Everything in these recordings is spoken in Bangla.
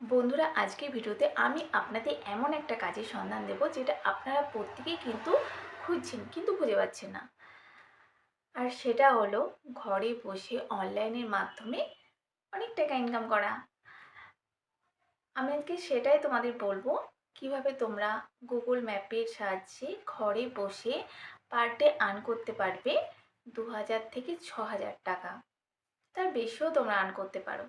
বন্ধুরা আজকের ভিডিওতে আমি আপনাদের এমন একটা কাজের সন্ধান দেব, যেটা আপনারা প্রত্যেকেই কিন্তু খুঁজছেন, কিন্তু খুঁজে পাচ্ছেন না। আর সেটা হলো, ঘরে বসে অনলাইনের মাধ্যমে অনেক টাকা ইনকাম করা। আমি আজকে সেটাই তোমাদের বলব, কীভাবে তোমরা গুগল ম্যাপের সাহায্যে ঘরে বসে পার ডে আর্ন করতে পারবে দু হাজার থেকে ছ হাজার টাকা। তার বেশিও তোমরা আর্ন করতে পারো।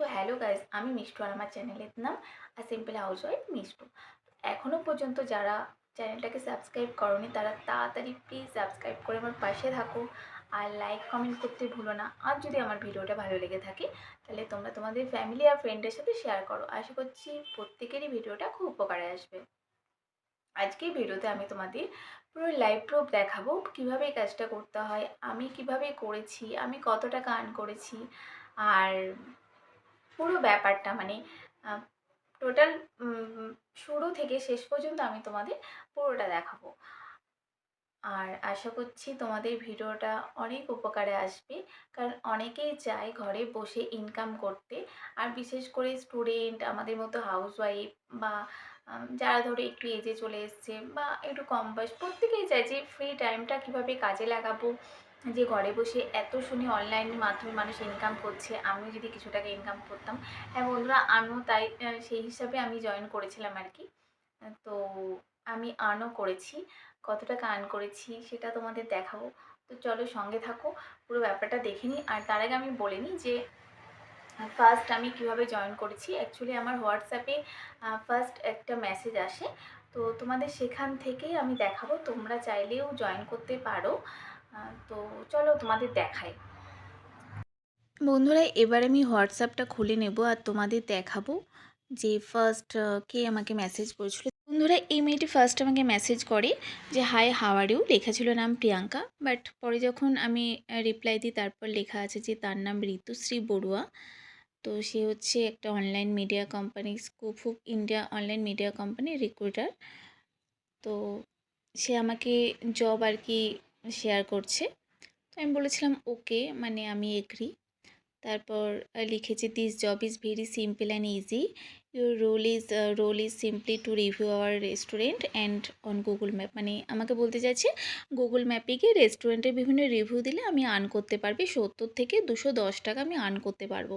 তো হ্যালো গাইজ আমি মিষ্টু আর আমার চ্যানেলের নাম আর সিম্পল হাউস ওয়াইফ মিষ্টু। এখনও পর্যন্ত যারা চ্যানেলটাকে সাবস্ক্রাইব করনি, তারা তাড়াতাড়ি প্লিজ সাবস্ক্রাইব করে আমার পাশে থাকো। আর লাইক কমেন্ট করতে ভুলো না। আর যদি আমার ভিডিওটা ভালো লেগে থাকে, তাহলে তোমরা তোমাদের ফ্যামিলি আর ফ্রেন্ডের সাথে শেয়ার করো। আশা করছি প্রত্যেকেরই ভিডিওটা খুব উপকারে আসবে। আজকে ভিডিওতে আমি তোমাদের পুরো লাইভ প্রুফ দেখাবো, কীভাবে এই কাজটা করতে হয়, আমি কীভাবে করেছি, আমি কত টাকা আর্ন করেছি, আর পুরো ব্যাপারটা মানে টোটাল শুরু থেকে শেষ পর্যন্ত আমি তোমাদের পুরোটা দেখাবো। আর আশা করছি তোমাদের ভিডিওটা অনেক উপকারে আসবে, কারণ অনেকেই চায় ঘরে বসে ইনকাম করতে। আর বিশেষ করে স্টুডেন্ট আমাদের মতো হাউসওয়াইফ বা যারা ধরো একটু এজে চলে এসছে বা একটু কম বয়স, প্রত্যেকেই চায় যে ফ্রি টাইমটা কীভাবে কাজে লাগাবো। যে ঘরে বসে এত শুনি অনলাইনের মাধ্যমে মানুষ ইনকাম করছে, আমিও যদি কিছু টাকা ইনকাম করতাম। হ্যাঁ বন্ধুরা, আমিও তাই সেই হিসাবে আমি জয়েন করেছিলাম আর কি। তো আমি আর্নও করেছি কত টাকা আর্ন করেছি সেটা তোমাদের দেখাবো। তো চলো সঙ্গে থাকো, পুরো ব্যাপারটা দেখে নিই। আর তার আগে আমি বলে নিই যে ফার্স্ট আমি কীভাবে জয়েন করেছি। অ্যাকচুয়ালি আমার হোয়াটসঅ্যাপে ফার্স্ট একটা মেসেজ আসে। তো তোমাদের সেখান থেকেই আমি দেখাবো। তোমরা চাইলেও জয়েন করতে পারো। তো চলো তোমাদের দেখাই। বন্ধুরা, এবার আমি হোয়াটসঅ্যাপটা খুলে নেব আর তোমাদের দেখাবো যে ফার্স্ট কে আমাকে মেসেজ করেছিল। বন্ধুরা, এই মেয়েটি ফার্স্ট আমাকে মেসেজ করে যে হাই হাওয়ার ইউ লেখা ছিল নাম প্রিয়াঙ্কা বাট পরে যখন আমি রিপ্লাই দিই, তারপর লেখা আছে যে, তার নাম ঋতুশ্রী বড়ুয়া। তো সে হচ্ছে একটা online media company Scoop India online media company recruiter তো সে আমাকে জব আর কি শেয়ার করছে। তো আমি বলেছিলাম, ওকে মানে আমি এগ্রি তারপর লিখেছে this job is very simple and easy your role is role is simply to review our restaurant and on Google map মানে আমাকে বলতে চাইছে গুগল ম্যাপে গিয়ে রেস্টুরেন্টের বিভিন্ন রিভিউ দিলে আমি আর্ন করতে পারবি। সত্তর থেকে দুশো দশ টাকা আমি আর্ন করতে পারব।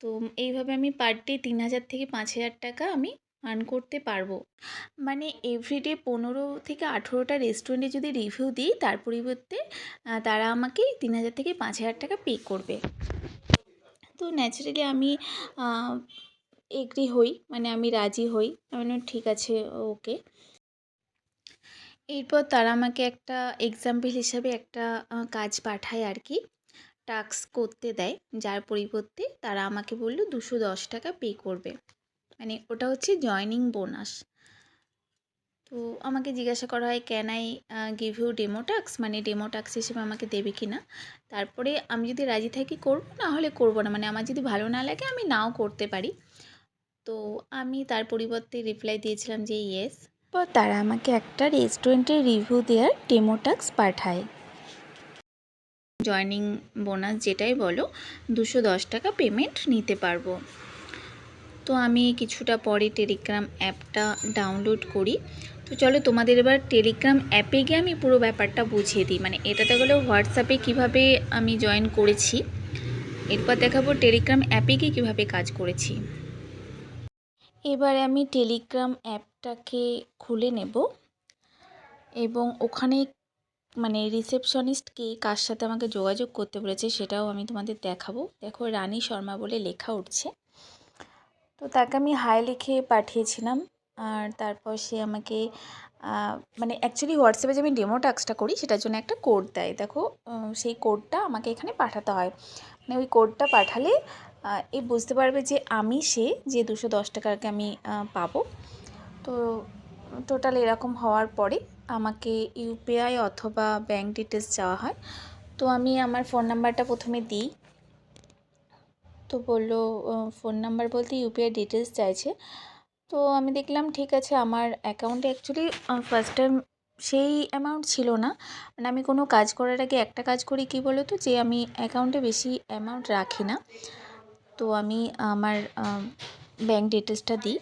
তো এইভাবে আমি পার ডে তিন হাজার থেকে পাঁচ হাজার টাকা আমি আর্ন করতে পারব। মানে এভরিডে পনেরো থেকে আঠেরোটা রেস্টুরেন্টে যদি রিভিউ দিই, তার পরিবর্তে তারা আমাকে তিন হাজার থেকে পাঁচ হাজার টাকা পে করবে। তো ন্যাচারালি আমি এগ্রি হই মানে আমি রাজি হই। আমি ঠিক আছে ওকে এরপর তারা আমাকে একটা এক্সাম্পল হিসাবে একটা কাজ পাঠায় আর কি। টাস্ক করতে দেয়, যার পরিবর্তে তারা আমাকে বলল, দুশো দশ টাকা পে করবে। মানে ওটা হচ্ছে জয়নিং বোনাস তো আমাকে জিজ্ঞাসা করা হয় can I give you demo tasks মানে ডেমো টাক্স হিসেবে আমাকে দেবে কি না তারপরে আমি যদি রাজি থাকি করব, না হলে করব না। মানে আমার যদি ভালো না লাগে, আমি নাও করতে পারি। তো আমি তার পরিবর্তে রিপ্লাই দিয়েছিলাম যে ইয়েস পর তারা আমাকে একটা রেস্টুরেন্টের রিভিউ দেওয়ার ডেমো টাক্স পাঠায়। জয়নিং বোনাস যেটাই বলো, দুশো দশ টাকা পেমেন্ট নিতে পারব। তো আমি কিছুটা পরে টেলিগ্রাম অ্যাপটা ডাউনলোড করি। তো চলো তোমাদের এবার টেলিগ্রাম অ্যাপে গিয়ে আমি পুরো ব্যাপারটা বুঝিয়ে দিই। মানে এটাতে গেলে হোয়াটসঅ্যাপে কীভাবে আমি জয়েন করেছি, এরপর দেখাবো টেলিগ্রাম অ্যাপে গিয়ে কীভাবে কাজ করেছি। এবারে আমি টেলিগ্রাম অ্যাপটাকে খুলে নেব এবং ওখানে মানে রিসেপশনিস্ট কে কার সাথে আমাকে যোগাযোগ করতে বলেছে সেটাও আমি তোমাদের দেখাবো। দেখো রানী শর্মা বলে লেখা উঠছে। তো তাকে আমি হাই লিখে পাঠিয়েছিলাম। আর তারপর সে আমাকে মানে অ্যাকচুয়ালি হোয়াটসঅ্যাপে যে আমি ডেমো টাস্কটা করি সেটার জন্য একটা কোড দেয়। দেখো সেই কোডটা আমাকে এখানে পাঠাতে হয়। মানে ওই কোডটা পাঠালে আহ, এ বুঝতে পারবে যে আমি সে যে দুশো দশ টাকাকে আমি পাবো। তো টোটাল এরকম হওয়ার পরে আমাকে ইউপিআই অথবা ব্যাঙ্ক ডিটেলস চাওয়া হয়। তো আমি আমার ফোন নাম্বারটা প্রথমে দিই। তো বলল ফোন নাম্বার বলতে ইউপিআই ডিটেলস চাইছে। তো আমি দেখলাম, ঠিক আছে, আমার অ্যাকাউন্টে অ্যাকচুয়ালি ফার্স্ট টাইম সেই অ্যামাউন্ট ছিল না। মানে আমি কোনো কাজ করার আগে একটা কাজ করি, কী বলো তো? যে আমি অ্যাকাউন্টে বেশি অ্যামাউন্ট রাখি না। তো আমি আমার ব্যাঙ্ক ডিটেলসটা দিই।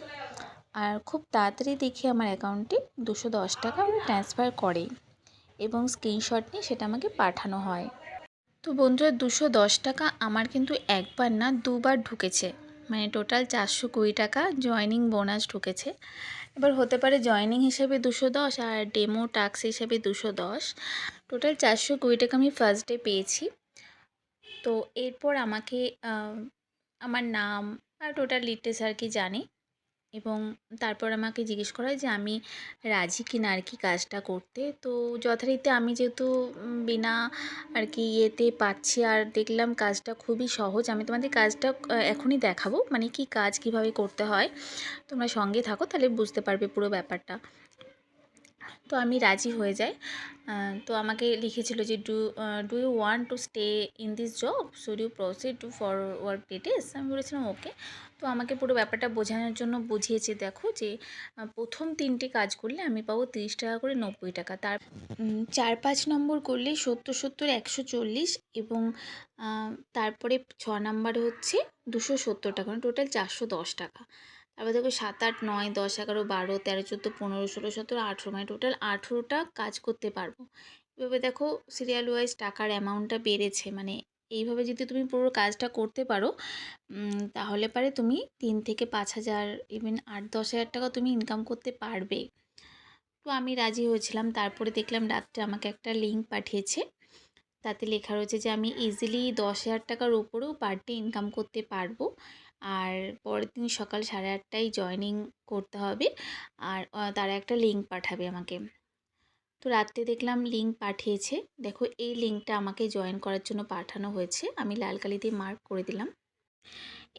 আর খুব তাড়াতাড়ি দেখি আমার অ্যাকাউন্টে দুশো দশ টাকা আমার ট্রান্সফার করে এবং স্ক্রিনশট নিয়ে সেটা আমাকে পাঠানো হয়। তো বন্ধুরা, দুশো দশ টাকা আমার কিন্তু একবার না দুবার ঢুকেছে। মানে টোটাল চারশো কুড়ি টাকা জয়নিং বোনাস ঢুকেছে। এবার হতে পারে জয়নিং হিসেবে দুশো দশ আর ডেমো টাক্স হিসেবে দুশো দশ। টোটাল চারশো কুড়ি টাকা আমি ফার্স্ট ডে পেয়েছি। তো এরপর আমাকে আমার নাম আর টোটাল ডিটেলস আর কি জানি। এবং তারপর আমাকে জিজ্ঞেস করা হয় যে, আমি রাজি কিনা আর কি কাজটা করতে? তো যথারীতি আমি যেহেতু বিনা আর কি ইয়েতে পাচ্ছি আর দেখলাম কাজটা খুবই সহজ, আমি তোমাদের কাজটা এখনই দেখাবো মানে কি কাজ কীভাবে করতে হয়। তোমরা সঙ্গে থাকো, তাহলে বুঝতে পারবে পুরো ব্যাপারটা। তো আমি রাজি হয়ে যাই। তো আমাকে লিখেছিল যে do do you want to stay in this job should you proceed to for work details আমি বলেছিলাম ওকে তো আমাকে পুরো ব্যাপারটা বোঝানোর জন্য বুঝিয়েছে, দেখো যে প্রথম তিনটে কাজ করলে আমি পাবো তিরিশ টাকা করে নব্বই টাকা। তার চার পাঁচ নম্বর করলে সত্তর সত্তর, একশো চল্লিশ এবং তারপরে ছ নম্বর হচ্ছে দুশো সত্তর টাকা মানে টোটাল চারশো দশ টাকা। তারপর দেখো সাত, আট, নয়, দশ, এগারো, বারো, তেরো, চোদ্দ, পনেরো, ষোলো, সতেরো, আঠেরো মানে টোটাল আঠেরোটা কাজ করতে পারব। এভাবে দেখো সিরিয়াল ওয়াইজ টাকার অ্যামাউন্টটা বেড়েছে মানে এইভাবে যদি তুমি পুরো কাজটা করতে পারো তাহলে পারে তুমি তিন থেকে পাঁচ হাজার ইভেন আট, দশ হাজার টাকা তুমি ইনকাম করতে পারবে। তো আমি রাজি হয়েছিলাম, তারপরে দেখলাম রাত্রে আমাকে একটা লিঙ্ক পাঠিয়েছে, তাতে লেখা রয়েছে যে আমি ইজিলি দশ হাজার টাকার উপরেও পার ডে ইনকাম করতে পারব। আর পরের দিন সকাল সাড়ে আটটায় জয়নিং করতে হবে। আর তারা একটা লিঙ্ক পাঠাবে আমাকে। তো রাত্রে দেখলাম লিঙ্ক পাঠিয়েছে। দেখো, এই লিঙ্কটা আমাকে জয়েন করার জন্য পাঠানো হয়েছে। আমি লাল কালি দিয়ে মার্ক করে দিলাম।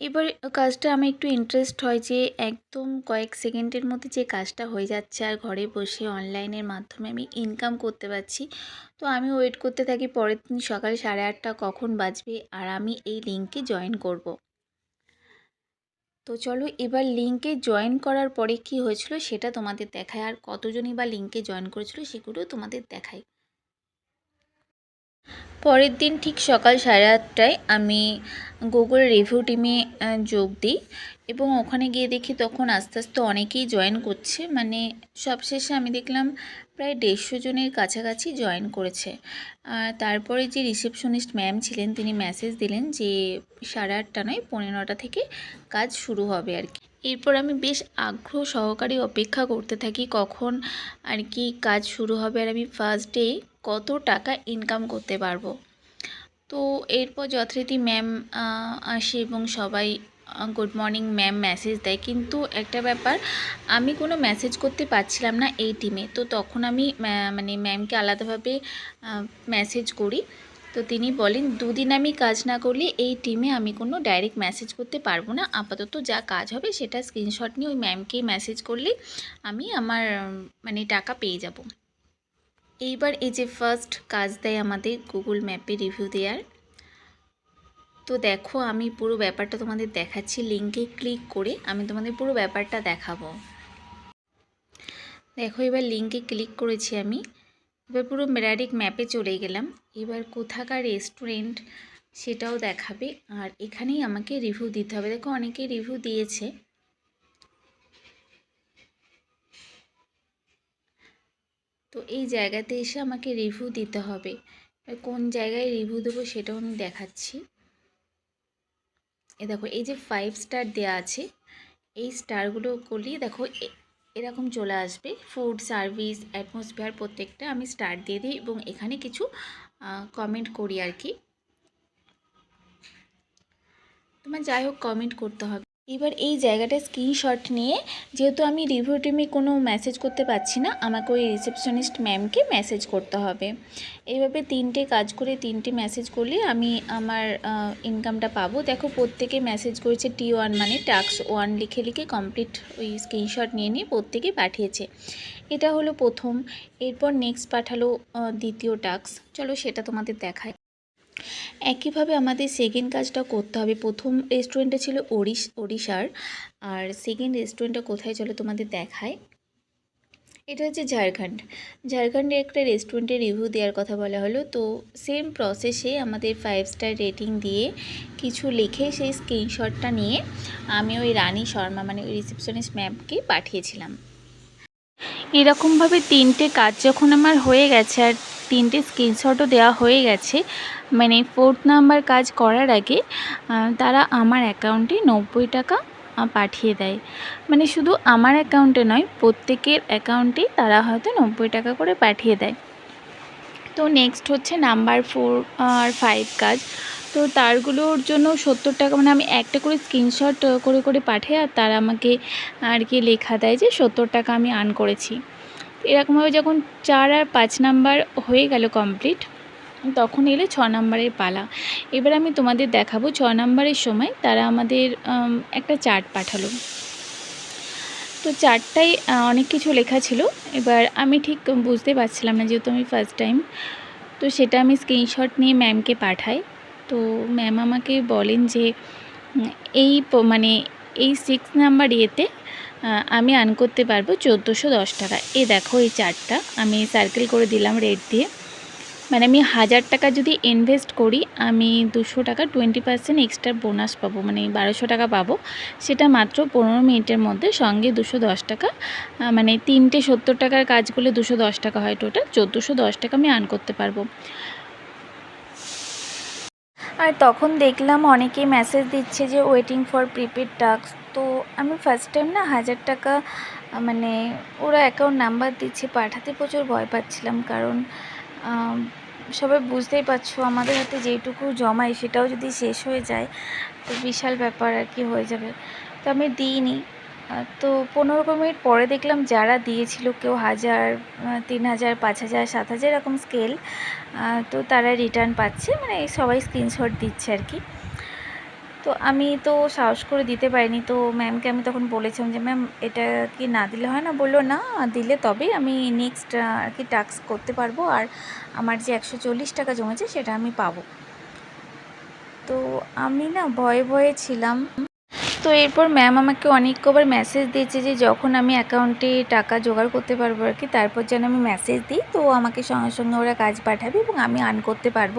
এবার কাজটা আমি একটু ইন্টারেস্ট হয় যে, একদম কয়েক সেকেন্ডের মধ্যে যে কাজটা হয়ে যাচ্ছে আর ঘরে বসে অনলাইনের মাধ্যমে আমি ইনকাম করতে পারছি, তো আমি ওয়েট করতে থাকি পরের দিন সকাল সাড়ে আটটা কখন বাজবে আর আমি এই লিঙ্কে জয়েন করব। তো চলো এবার লিঙ্কে জয়েন করার পরে কি হয়েছিল সেটা তোমাদের দেখায় আর কতজনই বা লিঙ্কে জয়েন করেছিল সেগুলো তোমাদের দেখায় পরের দিন ঠিক সকাল সাড়ে আটটায় আমি গুগল রিভিউ টিমে যোগ দিই এবং ওখানে গিয়ে দেখি তখন আস্তে আস্তে অনেকেই জয়েন করছে। মানে সবশেষে আমি দেখলাম প্রায় দেড়শো জনের কাছাকাছি জয়েন করেছে। তারপরে যে রিসেপশনিস্ট ম্যাম ছিলেন, তিনি মেসেজ দিলেন যে সাড়ে আটটা নয় পনেরো নটা থেকে কাজ শুরু হবে আর কি। এরপর আমি বেশ আগ্রহ সহকারে অপেক্ষা করতে থাকি কখন আর কি কাজ শুরু হবে। আর আমি ফার্স্ট ডে কত টাকা ইনকাম করতে পারব? তো এরপর যথারীতি ম্যাম আসে এবং সবাই গুড মর্নিং ম্যাম মেসেজ দেয়। কিন্তু একটা ব্যাপার, আমি কোনো মেসেজ করতে পারছিলাম না এই টিমে তো তখন আমি মানে ম্যামকে আলাদাভাবে মেসেজ করি। তো তিনি বলেন, দুদিন আমি কাজ না করলে এই টিমে আমি কোনো ডাইরেক্ট মেসেজ করতে পারব না। আপাতত যা কাজ হবে সেটা স্ক্রিনশট নিয়ে ওই ম্যামকেই মেসেজ করলে আমি আমার মানে টাকা পেয়ে যাব। এইবার এই যে ফার্স্ট কাজ দেয় আমাদের গুগল ম্যাপে রিভিউ দেওয়ার তো দেখো, আমি পুরো ব্যাপারটা তোমাদের দেখাচ্ছি। লিঙ্কে ক্লিক করে আমি তোমাদের পুরো ব্যাপারটা দেখাবো। দেখো, এবার লিঙ্কে ক্লিক করেছি আমি। এবার পুরো মেরাডিক ম্যাপে চলে গেলাম। এবার কোথাকার রেস্টুরেন্ট সেটাও দেখাবে। আর এখানেই আমাকে রিভিউ দিতে হবে। দেখো অনেকে রিভিউ দিয়েছে। তো এই জায়গাতে এসে আমাকে রিভিউ দিতে হবে। কোন জায়গায় রিভিউ দেবো সেটাও আমি দেখাচ্ছি। এ দেখো, এই যে ফাইভ স্টার দেওয়া আছে, এই স্টারগুলো করলেই দেখো এরকম চলে আসবে। ফুড সার্ভিস অ্যাটমসফিয়ার প্রত্যেকটা আমি স্টার দিয়ে দিই এবং এখানে কিছু কমেন্ট করি আর কি। তোমার যাই হোক কমেন্ট করতে হবে। এবার এই জায়গাটা স্ক্রিনশট নিয়ে, যেহেতু আমি রিভিউ টিমে কোনো মেসেজ করতে পারছি না, আমাকে ওই রিসেপশনিস্ট ম্যামকে মেসেজ করতে হবে। এইভাবে তিনটে কাজ করে তিনটে মেসেজ করলে আমি আমার ইনকামটা পাবো। দেখো, প্রত্যেকে মেসেজ করেছে টি ওয়ান মানে টাক্স ওয়ান লিখে লিখে কমপ্লিট ওই স্ক্রিনশট নিয়ে নিয়ে প্রত্যেকে পাঠিয়েছে। এটা হলো প্রথম। এরপর নেক্সট পাঠালো দ্বিতীয় টাক্স চলো সেটা তোমাদের দেখায় একইভাবে আমাদের সেকেন্ড কাজটা করতে হবে। প্রথম রেস্টুরেন্টটা ছিল ওড়িশ, ওড়িশার। আর সেকেন্ড রেস্টুরেন্টটা কোথায় চলো তোমাদের দেখায় এটা হচ্ছে ঝাড়খণ্ড। ঝাড়খণ্ডে একটা রেস্টুরেন্টে রিভিউ দেওয়ার কথা বলা হলো। তো সেম প্রসেসে আমাদের ফাইভ স্টার রেটিং দিয়ে কিছু লিখে সেই স্ক্রিনশটটা নিয়ে আমি ওই রানী শর্মা মানে ওই রিসেপশনিস্ট ম্যামকে পাঠিয়েছিলাম। এরকমভাবে তিনটে কাজ যখন আমার হয়ে গেছে আর তিনটে স্ক্রিনশটও দেওয়া হয়ে গেছে। মানে ফোর্থ নাম্বার কাজ করার আগে তারা আমার অ্যাকাউন্টে নব্বই টাকা পাঠিয়ে দেয়। মানে শুধু আমার অ্যাকাউন্টে নয়, প্রত্যেকের অ্যাকাউন্টেই তারা হয়তো নব্বই টাকা করে পাঠিয়ে দেয়। তো নেক্সট হচ্ছে নাম্বার ফোর আর ফাইভ কাজ। তো তারগুলোর জন্য সত্তর টাকা মানে আমি একটা করে স্ক্রিনশট করে করে পাঠাই, আর তারা আমাকে, আর কি লেখা দেয় যে সত্তর টাকা আমি আর্ন করেছি। এরকমভাবে যখন চার আর পাঁচ নাম্বার হয়ে গেল কমপ্লিট, তখন এলে ছ নাম্বারের পালা। এবার আমি তোমাদের দেখাবো ছ নাম্বারের সময় তারা আমাদের একটা চার্ট পাঠালো। তো চারটায় অনেক কিছু লেখা ছিল। এবার আমি ঠিক বুঝতে পারছিলাম না যেহেতু আমি ফার্স্ট টাইম তো সেটা আমি স্ক্রিনশট নিয়ে ম্যামকে পাঠাই। তো ম্যাম আমাকে বলেন যে এই মানে এই সিক্স নাম্বার ইয়েতে আমি আর্ন করতে পারব চোদ্দোশো দশ টাকা। এই দেখো এই চারটা আমি সার্কেল করে দিলাম রেড দিয়ে। মানে আমি হাজার টাকা যদি ইনভেস্ট করি, আমি দুশো টাকা টোয়েন্টি পার্সেন্ট এক্সট্রা বোনাস পাবো মানে বারোশো টাকা পাবো। সেটা মাত্র পনেরো মিনিটের মধ্যে সঙ্গে দুশো দশ টাকা মানে তিনটে সত্তর টাকার কাজ করলে দুশো দশ টাকা হয় টোটাল চোদ্দোশো দশ টাকা আমি আর্ন করতে পারব। আর তখন দেখলাম অনেকেই মেসেজ দিচ্ছে যে ওয়েটিং ফর প্রিপেড টাস্ক তো আমি ফার্স্ট টাইম না হাজার টাকা মানে ওরা অ্যাকাউন্ট নাম্বার দিচ্ছে, পাঠাতে প্রচুর ভয় পাচ্ছিলাম কারণ সবাই বুঝতেই পারছ আমাদের হাতে যেইটুকু জমাই সেটাও যদি শেষ হয়ে যায়, তো বিশাল ব্যাপার আর কি হয়ে যাবে। তো আমি দিইনি। তো পনেরো মিনিট পরে দেখলাম যারা দিয়েছিল কেউ হাজার তিন হাজার, পাঁচ হাজার, সাত হাজার এরকম স্কেল তো তারা রিটার্ন পাচ্ছে মানে সবাই স্ক্রিনশট দিচ্ছে আর কি। তো আমি তো সাহস করে দিতে পারিনি। তো ম্যামকে আমি তখন বলেছিলাম যে ম্যাম এটা কি না দিলে হয় না? বলল, না, দিলে তবেই আমি নেক্সট আর কি টাস্ক করতে পারব। আর আমার যে একশো চল্লিশ টাকা জমেছে, সেটা আমি পাবো। তো আমি না ভয়ে ভয়ে ছিলাম। তো এরপর ম্যাম আমাকে অনেক কবার মেসেজ দিয়েছে যে, যখন আমি অ্যাকাউন্টে টাকা জোগাড় করতে পারব আর কি, তারপর যেন আমি মেসেজ দিই, তো আমাকে সঙ্গে সঙ্গে ওরা কাজ পাঠাবে এবং আমি আর্ন করতে পারব।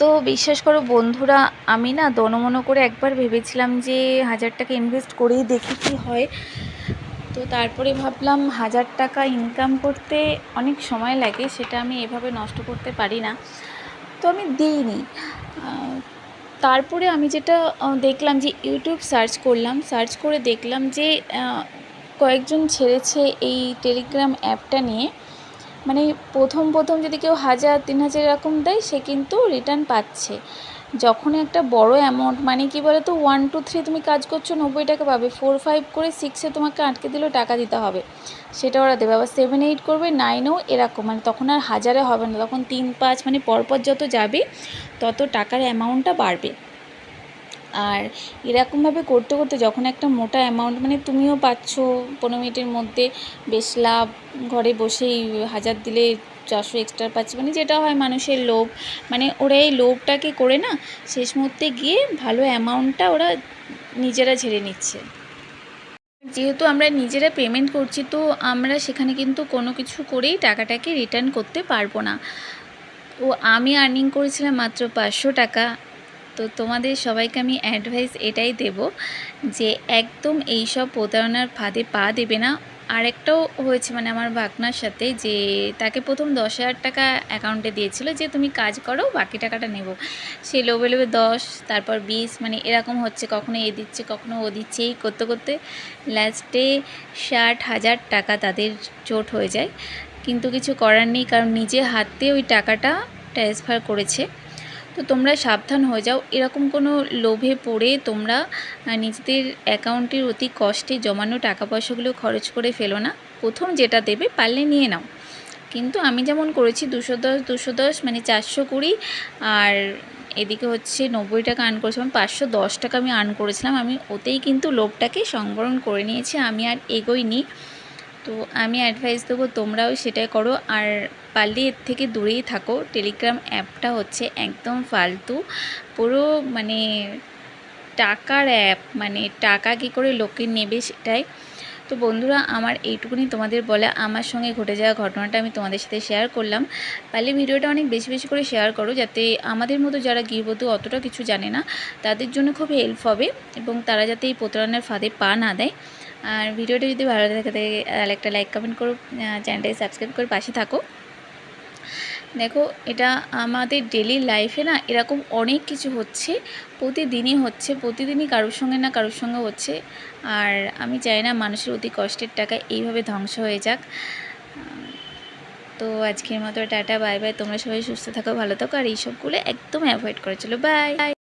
তো বিশ্বাস করো বন্ধুরা, আমি না দনমনো করে একবার ভেবেছিলাম যে হাজার টাকা ইনভেস্ট করেই দেখি কী হয়। তো তারপরে ভাবলাম হাজার টাকা ইনকাম করতে অনেক সময় লাগে, সেটা আমি এভাবে নষ্ট করতে পারি না। তো আমি দিইনি। তারপরে আমি যেটা দেখলাম যে ইউটিউব সার্চ করলাম সার্চ করে দেখলাম যে কয়েকজন ছেড়েছে এই টেলিগ্রাম অ্যাপটা নিয়ে। মানে প্রথম প্রথম যদি কেউ হাজার, তিন হাজার এরকম দেয়, সে কিন্তু রিটার্ন পাচ্ছে। যখন একটা বড় অ্যামাউন্ট মানে কি বলো তো ওয়ান টু থ্রি তুমি কাজ করছ, নব্বই টাকা পাবে। ফোর ফাইভ করে সিক্সে তোমাকে আটকে দিলেও টাকা দিতে হবে। সেটা ওরা দেবে। আবার সেভেন এইট করবে নাইনও এরকম। মানে তখন আর হাজারে হবে না। তখন তিন, পাঁচ মানে পরপর যত যাবে, তত টাকার অ্যামাউন্টটা বাড়বে। আর এরকমভাবে করতে করতে যখন একটা মোটা অ্যামাউন্ট মানে তুমিও পাচ্ছ পনেরো মিনিটের মধ্যে, বেশ লাভ, ঘরে বসেই হাজার দিলে চারশো এক্সট্রা পাচ্ছি মানে যেটা হয় মানুষের লোভ মানে ওরা এই লোভটাকে করে না, শেষ মুহূর্তে গিয়ে ভালো অ্যামাউন্টটা ওরা নিজেরা ঝেড়ে নিচ্ছে। যেহেতু আমরা নিজেরা পেমেন্ট করছি, তো আমরা সেখানে কিন্তু কোনো কিছু করেই টাকাটাকে রিটার্ন করতে পারব না। তো আমি আর্নিং করেছিলাম মাত্র পাঁচশো টাকা। তো তোমাদের সবাইকে আমি অ্যাডভাইস এটাই দেব যে একদম এই সব প্রতারণার ফাঁদে পা দেবে না। আরেকটাও হয়েছে মানে আমার ভাগনার সাথে যে তাকে প্রথম দশ হাজার টাকা অ্যাকাউন্টে দিয়েছিল যে তুমি কাজ করো, বাকি টাকাটা নেব। সে লোভে লোভে দশ, তারপর বিশ মানে এরকম হচ্ছে, কখনো এ দিচ্ছে, কখনো ও দিচ্ছে, এই করতে করতে লাস্টে ষাট হাজার টাকা তাদের চোট হয়ে যায়। কিন্তু কিছু করার নেই, কারণ নিজে হাতে ওই টাকাটা ট্রান্সফার করেছে। তো তোমরা সাবধান হয়ে যাও। এরকম কোনো লোভে পড়ে তোমরা নিজেদের অ্যাকাউন্টের অতি কষ্টে জমানো টাকা পয়সাগুলো খরচ করে ফেলো না। প্রথম যেটা দেবে পারলে নিয়ে নাও। কিন্তু আমি যেমন করেছি দুশো দশ দুশো দশ মানে চারশো কুড়ি, আর এদিকে হচ্ছে নব্বই টাকা আর্ন করেছিলাম, পাঁচশো দশ টাকা আমি আর্ন করেছিলাম। আমি ওতেই কিন্তু লোভটাকে সংবরণ করে নিয়েছি, আমি আর এগোইনি। তো আমি অ্যাডভাইস দেবো তোমরাও সেটাই করো। আর পারলে এর থেকে দূরেই থাকো। টেলিগ্রাম অ্যাপটা হচ্ছে একদম ফালতু। পুরো মানে টাকার অ্যাপ মানে টাকা কী করে লোকে নেবে সেটাই। তো বন্ধুরা, আমার এইটুকুনি তোমাদের বলে। আমার সঙ্গে ঘটে যাওয়া ঘটনাটা আমি তোমাদের সাথে শেয়ার করলাম। পারলে ভিডিওটা অনেক বেশি বেশি করে শেয়ার করো যাতে আমাদের মতো যারা গৃহবধূ অতটা কিছু জানে না, তাদের জন্য খুব হেল্প হবে এবং তারা যাতে এই প্রতারণার ফাঁদে পা না দেয়। আর ভিডিওটা যদি ভালো লাগে থাকে তাহলে একটা লাইক কমেন্ট করো চ্যানেলটাকে সাবস্ক্রাইব করে পাশে থাকো। দেখো, এটা আমাদের ডেলি লাইফে না এরকম অনেক কিছু হচ্ছে, প্রতিদিনই হচ্ছে, প্রতিদিনই কারোর সঙ্গে না কারোর সঙ্গে হচ্ছে। আর আমি চাই না মানুষের অতি কষ্টের টাকা এইভাবে ধ্বংস হয়ে যাক। তো আজকের মতো টাটা, বাই বাই, তোমরা সবাই সুস্থ থাকো, ভালো থাকো, আর এইসবগুলো একদম অ্যাভয়েড করে চলো বাই